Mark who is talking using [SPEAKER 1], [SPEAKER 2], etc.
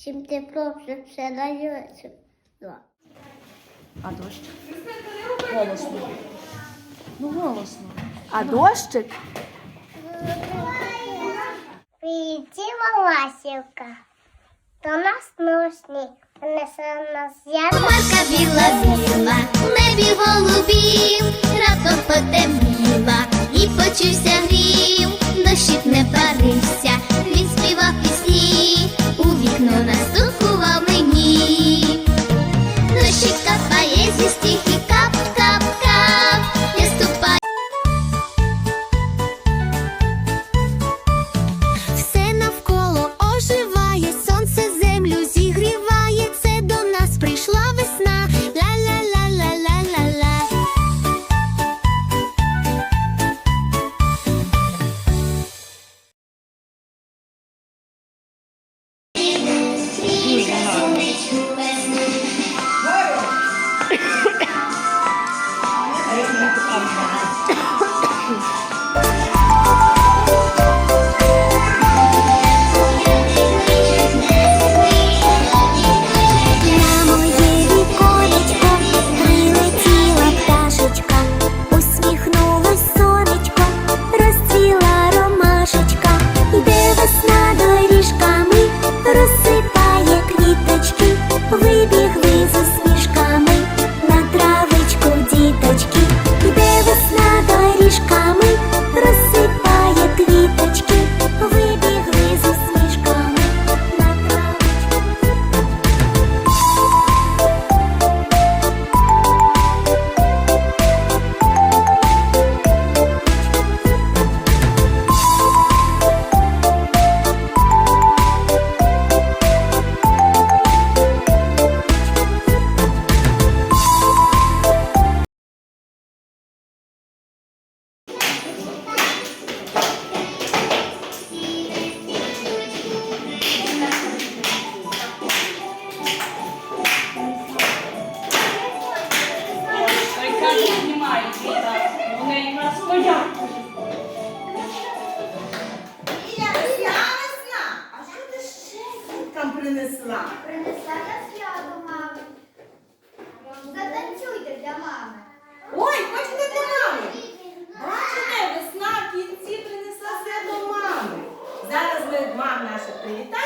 [SPEAKER 1] Всім тепло, вже все дається.
[SPEAKER 2] А дощик? Голосно. Ну, голосно. А дощик?
[SPEAKER 1] Прилетіла ласівка. До нас носні, несе нас ясно.
[SPEAKER 3] Марка біла біла, у небі голубів, раптом потемніла і почувся грім, своя. я весна. А що ти ще там принесла? Принесла на свято, мами. Затанцюйте для мами. Ой, хочете до мами? Бачите, весна в кінці принесла свято мами. Зараз ми мам наша привітаємо.